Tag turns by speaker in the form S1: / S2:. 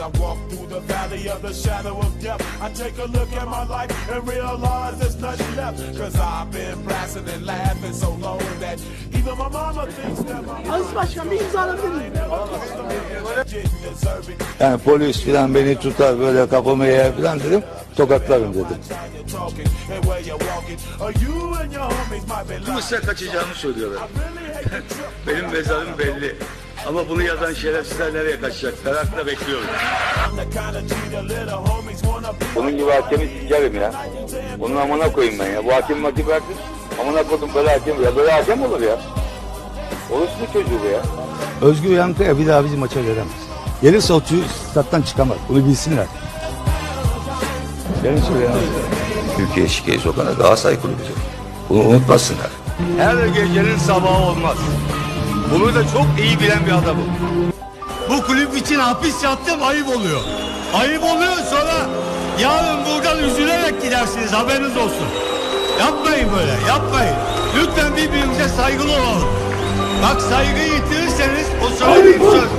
S1: I walk through the valley of the shadow of death, I take a look at my life and realize there's nothing left. Cause I've been blasting and laughing so long that even my mama thinks that my
S2: Aziz Başkan bir imza alabilir miyim?
S1: didn't deserve it.
S3: Yani polis filan beni tutar böyle kafamı eğer filan dedim tokatlarım dedim.
S4: Kıbrıs'a kaçacağını söylüyorlar. Benim mezarım belli. Ama bunu yazan şerefsizler nereye kaçacak? Merakla bekliyorum.
S1: I'm the kind of G the little homies wanna be.
S3: Bunun gibi hakemi sikerim ya. Bunun amına koyayım ben ya. Bu hakem vakit versin. Amına koydum böyle hakem. Ya böyle hakem olur ya. Orospu çocuğu bu ya. Özgür Yankaya bir daha bizim maça veremez. Gelirse o stat'tan çıkamaz. Bunu bilsinler. Gelin söyle
S4: Türkiye şikeyi sokana Galatasaray kulübü. Bunu unutmasınlar. Her gecenin sabahı olmaz. Bunu da çok iyi bilen bir adamım. Bu kulüp için hapis yattım ayıp oluyor. Ayıp oluyor sonra yarın buradan üzülerek gidersiniz haberiniz olsun. Yapmayın böyle yapmayın. Lütfen birbirimize saygılı olalım. Bak saygıyı yitirirseniz o söylediğim söz